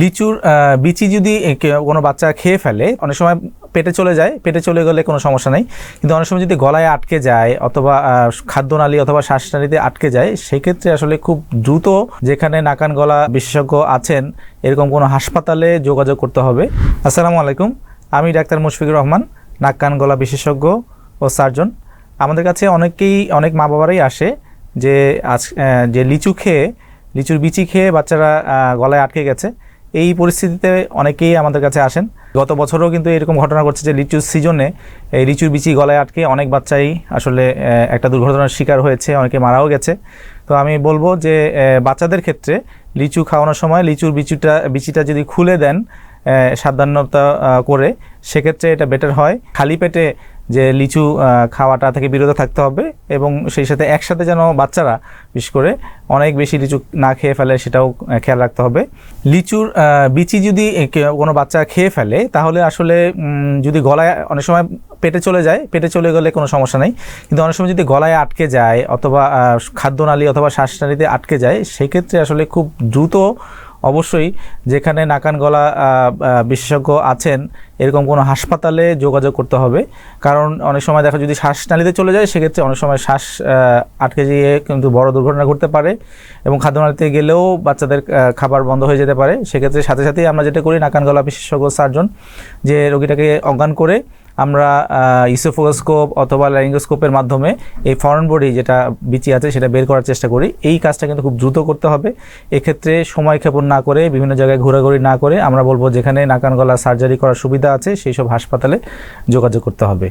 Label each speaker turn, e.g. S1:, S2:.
S1: লিচুর বিচি যদি কোনো বাচ্চা খেয়ে ফেলে, অনেক সময় পেটে চলে যায়, পেটে চলে গেলে কোনো সমস্যা নেই। কিন্তু অনেক সময় যদি গলায় আটকে যায়, অথবা খাদ্যনালী অথবা শ্বাসনালীতে আটকে যায়, সেক্ষেত্রে আসলে খুব দ্রুত যেখানে নাকান গলা বিশেষজ্ঞ আছেন, এরকম কোনো হাসপাতালে যোগাযোগ করতে হবে। আসসালামু আলাইকুম, আমি ডাক্তার মুশফিকুর রহমান নাক কান গলা বিশেষজ্ঞ ও সার্জন। আমাদের কাছে অনেকেই, অনেক মা বাবারাই আসে যে আজ যে লিচু খেয়ে, লিচুর বিচি খেয়ে বাচ্চারা গলায় আটকে গেছে। এই পরিস্থিতিতে অনেকেই আমাদের কাছে আসেন। গত বছরও কিন্তু এরকম ঘটনা ঘটছে যে লিচুর সিজনে এই লিচুর বিচি গলায় আটকে অনেক বাচ্চাই আসলে একটা দুর্ঘটনার শিকার হয়েছে, অনেকে মারাও গেছে। তো আমি বলব যে বাচ্চাদের ক্ষেত্রে লিচু খাওয়ানোর সময় লিচুর বিচুটা, বিচিটা যদি খুলে দেন সাবধানতা করে, সেক্ষেত্রে এটা বেটার হয়। খালি পেটে যে লিচু খাওয়াটা থেকে বিরত থাকতে হবে এবং সেই সাথে একসাথে যেন বাচ্চারা, বিশেষ করে অনেক বেশি লিচু না খেয়ে ফেলে সেটাও খেয়াল রাখতে হবে। লিচুর বিচি যদি কোনো বাচ্চা খেয়ে ফেলে, তাহলে আসলে যদি গলায় অনেক সময় পেটে চলে যায়, পেটে চলে গেলে কোনো সমস্যা নেই। কিন্তু অনেক সময় যদি গলায় আটকে যায় অথবা খাদ্যনালী অথবা শ্বাসনালীতে আটকে যায়, সেক্ষেত্রে আসলে খুব দ্রুত অবশ্যই যেখানে নাকান গলা বিশেষজ্ঞ আছেন, এরকম কোনো হাসপাতালে যোগাযোগ করতে হবে। কারণ অনেক সময় দেখা যদি শ্বাসনালীতে চলে যায়, সেক্ষেত্রে অনেক সময় শ্বাস আটকে গিয়ে কিন্তু বড় দুর্ঘটনা ঘটতে পারে এবং খাদ্যনালীতে গেলেও বাচ্চাদের খাবার বন্ধ হয়ে যেতে পারে। সেক্ষেত্রে সাথে সাথেই আমরা যেটা করি, নাকান গলা বিশেষজ্ঞ সার্জন যে রোগীটাকে অজ্ঞান করে আমরা ইসোফোগোস্কোপ অথবা ল্যারিঙ্গোস্কোপের মাধ্যমে এই ফরেন বডি যেটা বিচি আছে সেটা বের করার চেষ্টা করি। এই কাজটা কিন্তু খুব দ্রুত করতে হবে। এক্ষেত্রে সময় ক্ষেপণ না করে, বিভিন্ন জায়গায় ঘোরাঘুরি না করে আমরা বলব যেখানে নাকান গলা সার্জারি করার সুবিধা আছে, সেই সব হাসপাতালে যোগাযোগ করতে হবে।